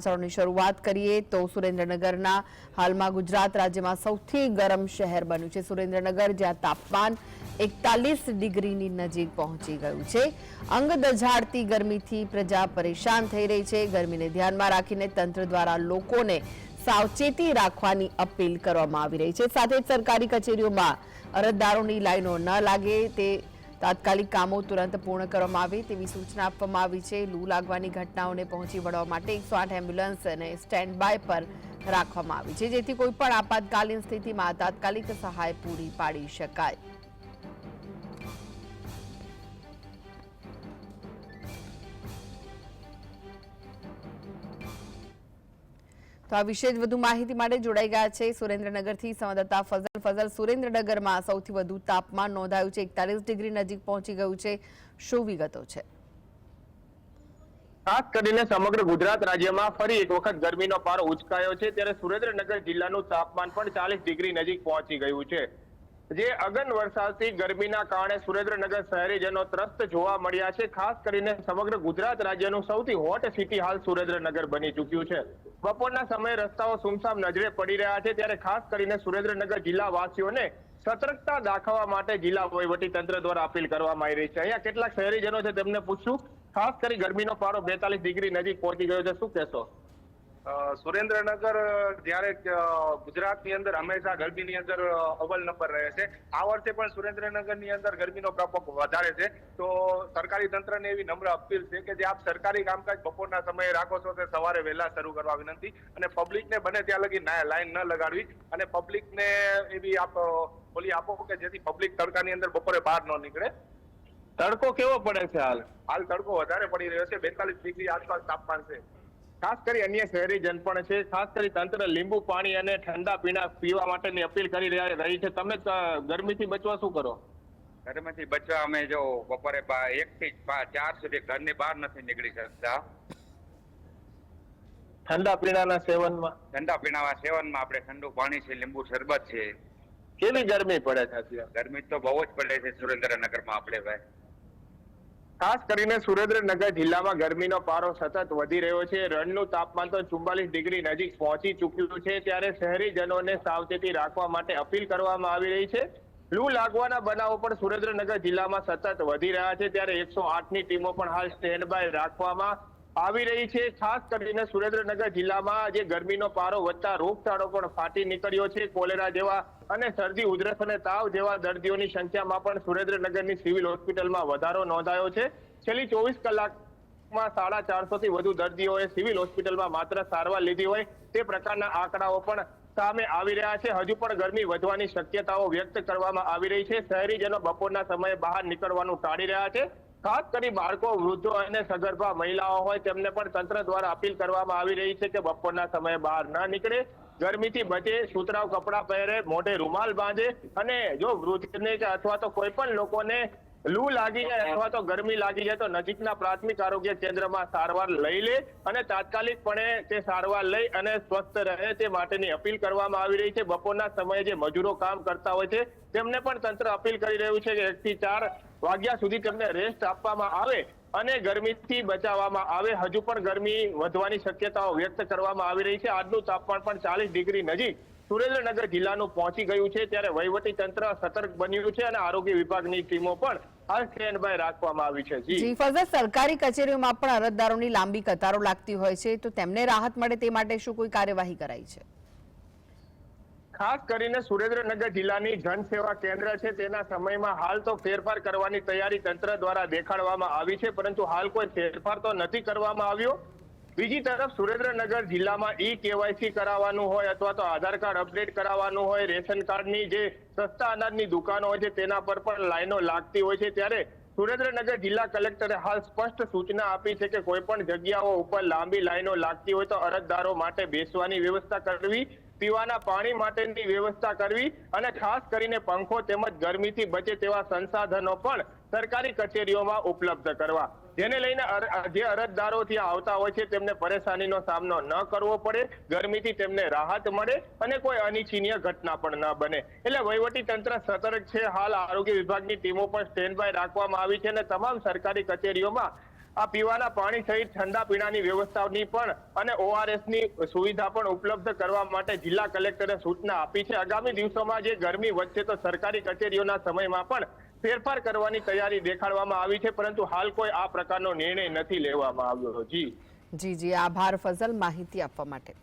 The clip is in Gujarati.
સમાચારોની શરૂઆત કરીએ તો સુરેન્દ્રનગરના હાલમાં ગુજરાત રાજ્યમાં સૌથી ગરમ શહેર બન્યું છે. સુરેન્દ્રનગર, જ્યાં તાપમાન એકતાલીસ ડિગ્રીની નજીક પહોંચી ગયું છે. અંગ દઝાડતી ગરમીથી પ્રજા પરેશાન થઈ રહી છે. ગરમીને ધ્યાનમાં રાખીને તંત્ર દ્વારા લોકોને સાવચેતી રાખવાની અપીલ કરવામાં આવી રહી છે. સાથે સરકારી કચેરીઓમાં અરજદારોની લાઈનો ન લાગે તે તાત્કાલિક કામો તુરંત પૂર્ણ કરવામાં આવે તેવી સૂચના આપવામાં આવી છે. લૂ લાગવાની ઘટનાઓને પહોંચી વળવા માટે એકસો આઠ એમ્બ્યુલન્સ અને સ્ટેન્ડ બાય પર રાખવામાં આવી છે, જેથી કોઈ પણ આપાતકાલીન સ્થિતિમાં તાત્કાલિક સહાય પૂરી પાડી શકાય. તો આ વિશે જ વધુ માહિતી માટે જોડાઈ ગયા છે સુરેન્દ્રનગરથી સંવાદદાતા ફઝલ. ફઝલ, સુરેન્દ્રનગરમાં સૌથી વધુ તાપમાન નોંધાયું છે. એકતાલીસ ડિગ્રી નજીક પહોંચી ગયું છે. શું વિગતો છે? ખાસ કરીને સમગ્ર ગુજરાત રાજ્યમાં ફરી એક વખત ગરમીનો પારો ઉચકાયો છે. ત્યારે સુરેન્દ્રનગર જિલ્લાનું તાપમાન પણ ચાલીસ ડિગ્રી નજીક પહોંચી ગયું છે. જે અગન વરસાદથી ગરમીના કારણે સુરેન્દ્રનગર શહેરીજનો ત્રસ્ત જોવા મળ્યા છે, ખાસ કરીને સમગ્ર ગુજરાત રાજ્યનું સૌથી હોટ સિટી હાલ સુરેન્દ્રનગર બની ચૂક્યું છે. બપોરના સમયે રસ્તાઓ સુમસામ નજરે પડી રહ્યા છે, ત્યારે ખાસ કરીને સુરેન્દ્રનગર જિલ્લાવાસીઓને સતર્કતા દાખવવા માટે જિલ્લા વહીવટી તંત્ર દ્વારા અપીલ કરવામાં આવી રહી છે. અહીંયા કેટલાક શહેરીજનો છે, તેમને પૂછશું, ખાસ કરી ગરમીનો પારો બેતાલીસ ડિગ્રી નજીક પહોંચી ગયો છે, શું કહેશો? સુરેન્દ્રનગર જ્યારે ગુજરાતની અંદર હંમેશા ગરમીની અંદર અવ્વલ નંબર રહે છે. આ વર્ષે પણ સુરેન્દ્રનગરની અંદર ગરમીનો પ્રકોપ વધારે છે. તો સરકારી તંત્રને એવી નમ્ર અપીલ છે કે જે આપ સરકારી કામકાજ બપોરના સમયે રાખો છો તે સવારે વહેલા શરૂ કરવા વિનંતી. અને પબ્લિકને બને ત્યાં લગી લાઈન ન લગાડવી. અને પબ્લિકને એવી આપ બોલી આપો કે જેથી પબ્લિક તડકાની અંદર બપોરે બહાર ન નીકળે. તડકો કેવો પડે છે હાલ? હાલ તડકો વધારે પડી રહ્યો છે. બેતાલીસ ડિગ્રી આસપાસ તાપમાન છે. ખાસ કરી અન્ય શહેરીજન પણ છે. ખાસ કરી તંત્ર લીંબુ પાણી અને ઠંડા પીણા પીવા માટેની અપીલ કરી રહ્યા રહી છે. તમે ગરમીથી બચવા શું કરો? ગરમીથી બચવા અમે જો બપોરે એક થી ચાર સુધી ઘરની બહાર નથી નીકળી શકતા. ઠંડા પીણાના સેવનમાં? ઠંડા પીણાના સેવનમાં આપણે ઠંડુ પાણી છે લીંબુ શરબત છે. કેવી ગરમી પડે છે ગરમી તો બહુ જ પડે છે સુરેન્દ્રનગરમાં આપણે ભાઈ. ખાસ કરીને સુરેન્દ્રનગર જિલ્લામાં ગરમીનો પારો સતત વધી રહ્યો છે. રણનું તાપમાન તો ચુમ્બાલીસ ડિગ્રી નજીક પહોંચી ચૂક્યું છે. ત્યારે શહેરીજનોને સાવચેતી રાખવા માટે અપીલ કરવામાં આવી રહી છે. લૂ લાગવાના બનાવો પણ સુરેન્દ્રનગર જિલ્લામાં સતત વધી રહ્યા છે. ત્યારે એકસો ની ટીમો પણ હાલ સ્ટેન્ડ બાય રાખવામાં આવી રહી છે. ખાસ કરીને સુરેન્દ્રનગર જિલ્લામાં જે ગરમીનો પારો વધતા રોગચાળો પણ ફાટી નીકળ્યો છે કોલેરા જેવા અને શરદી, ઉધરસ અને તાવ જેવા દર્દીઓની સંખ્યામાં પણ સુરેન્દ્રનગરની સિવિલ હોસ્પિટલમાં વધારો નોંધાયો છે. છેલ્લી ચોવીસ કલાકમાં સાડા ચારસો થી વધુ દર્દીઓએ સિવિલ હોસ્પિટલમાં માત્ર સારવાર લીધી હોય તે પ્રકારના આંકડાઓ પણ સામે આવી રહ્યા છે. હજુ પણ ગરમી વધવાની શક્યતાઓ વ્યક્ત કરવામાં આવી રહી છે. શહેરીજનો બપોરના સમયે બહાર નીકળવાનું ટાળી રહ્યા છે. ખાસ કરી બાળકો, વૃદ્ધો અને સગર્ભા મહિલાઓ હોય, તેમને પણ તંત્ર દ્વારા અપીલ કરવામાં આવી રહી છે કે બપોરના સમયે બહાર ન નીકળે. ગરમીથી બચે સુતરાવ કપડાં પહેરે, મોઢે રૂમાલ બાંધે અને જો વૃદ્ધને કે અથવા તો કોઈ પણ લોકોને લૂ લાગી જાય અથવા તો ગરમી લાગી જાય તો નજીકના પ્રાથમિક આરોગ્ય કેન્દ્રમાં સારવાર લઈ લે અને તાત્કાલિકપણે તે સારવાર લઈ અને સ્વસ્થ રહે તે માટેની અપીલ કરવામાં આવી રહી છે. બપોરના સમયે જે મજૂરો કામ કરતા હોય છે, તેમને પણ તંત્ર અપીલ કરી રહ્યું છે કે એક થી ચાર વાગ્યા સુધી તેમને રેસ્ટ આપવામાં આવે અને ગરમીથી બચાવવામાં આવે. હજુ પણ ગરમી વધવાની શક્યતાઓ વ્યક્ત કરવામાં આવી રહી છે. આજનું તાપમાન પણ ચાલીસ ડિગ્રી નજીક સુરેન્દ્રનગર જિલ્લાનું પહોંચી ગયું છે ત્યારે વહીવટી તંત્ર સતર્ક બન્યું છે અને આરોગ્ય વિભાગની ટીમો પણ હાલ સ્ટેન્ડ બાય રાખવામાં આવી છે. જી. જી સરકારી કચેરીઓમાં પણ અરજદારોની લાંબી કતારો લાગતી હોય છે. તો તેમને રાહત મળે તે માટે શું કોઈ કાર્યવાહી કરાઈ છે? ખાસ કરીને સુરેન્દ્રનગર જિલ્લાની જનસેવા કેન્દ્ર છે. તેના સમયમાં હાલ તો ફેરફાર કરવાની તૈયારી તંત્ર દ્વારા દેખાડવામાં આવી છે. પરંતુ હાલ કોઈ ફેરફાર તો નથી કરવામાં આવ્યો. બીજી તરફ સુરેન્દ્રનગર જિલ્લામાં ઈ કેવાયસી કરાવવાનું હોય અથવા તો આધાર કાર્ડ અપડેટ કરાવવાનું હોય, રેશન કાર્ડની જે સસ્તા અનાજની દુકાનો હોય છે તેના પર પણ લાઈનો લાગતી હોય છે. ત્યારે સુરેન્દ્રનગર જિલ્લા કલેક્ટરે હાલ સ્પષ્ટ સૂચના આપી છે કે કોઈ પણ જગ્યાઓ ઉપર લાંબી લાઈનો લાગતી હોય તો અરજદારો માટે બેસવાની વ્યવસ્થા કરવી, પીવાના પાણી માટેની વ્યવસ્થા કરવી અને ખાસ કરીને પંખો તેમજ ગરમીથી બચે તેવા સંસાધનો પણ સરકારી કચેરીઓમાં ઉપલબ્ધ કરવા. જેને લઈને જે અરજદારો ત્યાં આવતા હોય છે, તેમને પરેશાનીનો સામનો ન કરવો પડે, ગરમીથી તેમને રાહત મળે અને કોઈ અનિચ્છનીય ઘટના પણ ન બને. એટલે વહીવટી તંત્ર સતર્ક છે. હાલ આરોગ્ય વિભાગની ટીમો પણ સ્ટેન્ડ બાય રાખવામાં આવી છે અને તમામ સરકારી કચેરીઓમાં આ પીવાના પાણી સહિત ઠંડા પીણાની વ્યવસ્થાની પણ અને ઓઆરએસની સુવિધા પણ ઉપલબ્ધ કરવા માટે જિલ્લા કલેક્ટરે સૂચના આપી છે. આગામી દિવસોમાં જે ગરમી વધશે તો સરકારી કચેરીઓના સમયમાં પણ ફેરફાર કરવાની તૈયારી દેખાડવામાં આવી છે, પરંતુ હાલ કોઈ આ પ્રકારનો નિર્ણય નથી લેવામાં આવ્યો. જી. જી જી. આભાર, ફઝલ માહિતી આપવા માટે.